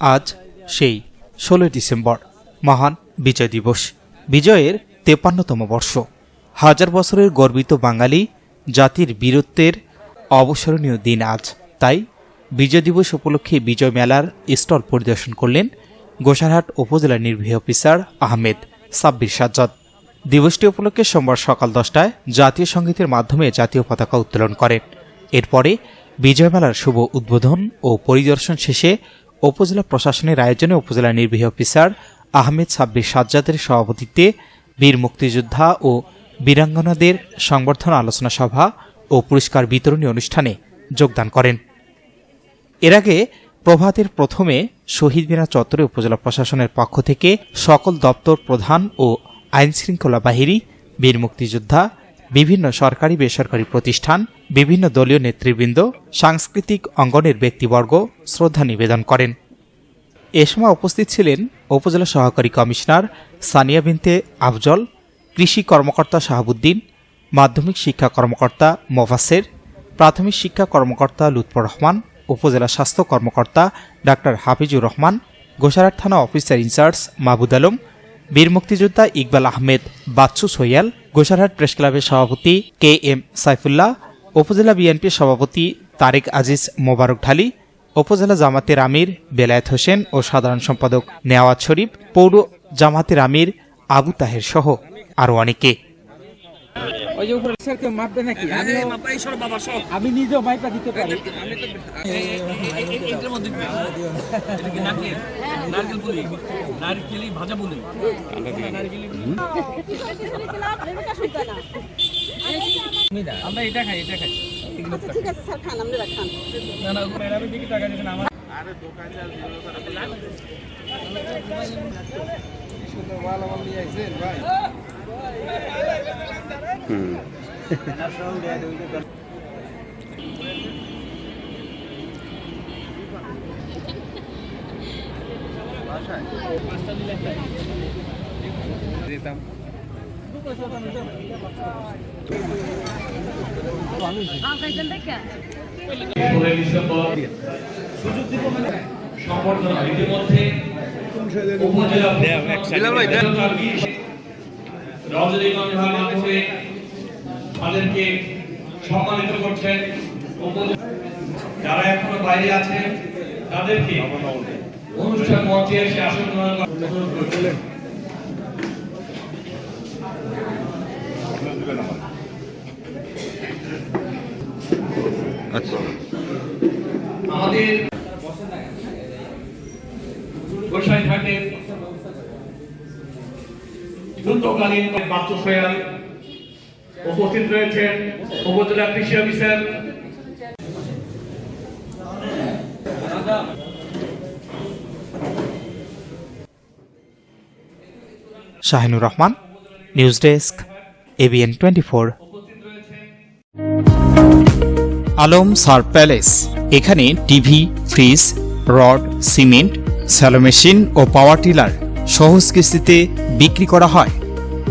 আজ সেই ষোলোই ডিসেম্বর, মহান বিজয় দিবস। বিজয়ের তেপান্নতম বর্ষ। হাজার বছরের গর্বিত বাঙালি জাতির বীরত্বের অবসরণীয় দিন আজ। তাই বিজয় দিবস উপলক্ষে বিজয় মেলার স্টল পরিদর্শন করলেন গোসারহাট উপজেলা নির্বাহী অফিসার আহমেদ সাব্বির সাজ্জাদ। দিবসটি উপলক্ষে সোমবার সকাল দশটায় জাতীয় সঙ্গীতের মাধ্যমে জাতীয় পতাকা উত্তোলন করেন। এরপরে বিজয় মেলার শুভ উদ্বোধন ও পরিদর্শন শেষে উপজেলা প্রশাসনের আয়োজনে উপজেলা নির্বাহী অফিসার আহমেদ সাব্বির সাজ্জাদের সভাপতিত্বে বীর মুক্তিযোদ্ধা ও বীরাঙ্গনাদের সংবর্ধনা আলোচনা সভা ও পুরস্কার বিতরণী অনুষ্ঠানে যোগদান করেন। এর আগে প্রভাতের প্রথমে শহীদ মিনা চত্বরে উপজেলা প্রশাসনের পক্ষ থেকে সকল দপ্তর প্রধান ও আইনশৃঙ্খলা বাহিনী, বীর মুক্তিযোদ্ধা বিভিন্ন সরকারি বেসরকারি প্রতিষ্ঠান, বিভিন্ন দলীয় নেতৃবৃন্দ, সাংস্কৃতিক অঙ্গনের ব্যক্তিবর্গ শ্রদ্ধা নিবেদন করেন। এ সময় উপস্থিত ছিলেন উপজেলা সহকারী কমিশনার সানিয়া বিনতে আফজল, কৃষি কর্মকর্তা শাহাবুদ্দিন, মাধ্যমিক শিক্ষা কর্মকর্তা মোফাসের প্রাথমিক শিক্ষা কর্মকর্তা লুৎফর রহমান, উপজেলা স্বাস্থ্য কর্মকর্তা ডাক্তার হাফিজুর রহমান গোসারাট থানা অফিসার ইনচার্জ মাহবুদ আলম, বীর মুক্তিযোদ্ধা ইকবাল আহমেদ, বাচ্চু সৈয়াল গোসারহাট প্রেস ক্লাবের সভাপতি কে এম সাইফুল্লাহ, উপজেলা বিএনপির সভাপতি তারেক আজিজ মোবারক ঢালি, উপজেলা জামাতের আমির বেলায়েত হোসেন ও সাধারণ সম্পাদক নেওয়াজ শরীফ, পৌর জামাতের আমির আবু তাহের সহ আরও অনেকে। ওই যে উপরে স্যার কেউ মাপবে নাকি? আমি আমি নিজেও মাইপা দিতে পারি। নারকেলি? ভাজা বলি আমরা এটা খাই এটা খাই। ঠিক আছে স্যার খান আপনারা খান। না না আমি দিকে টাকা দিয়েছেন আমার। পনেরোই ডিসেম্বর সংবর্ধনা ইতিমধ্যে উপজেলা রজনীগঞ্জের মাধ্যমে তাদেরকে সম্মানিত করছেন। যারা এখনও বাইরে আছেন তাদেরকে অনুষ্ঠান মঞ্চে এসে আসন গ্রহণ করছিলেন আমাদের গোসাইঘাটের যুদ্ধকালীন বাচ্চু সয়াল উপস্থিত রয়েছেন উপজেলা কৃষি officer. Shahinur Rahman news desk ABN twenty four. Alam Sar palace এখানে TV fridge rod cement shallow machine ও পাওয়ার টিলার সহজ কিস্তিতে বিক্রি করা হয়।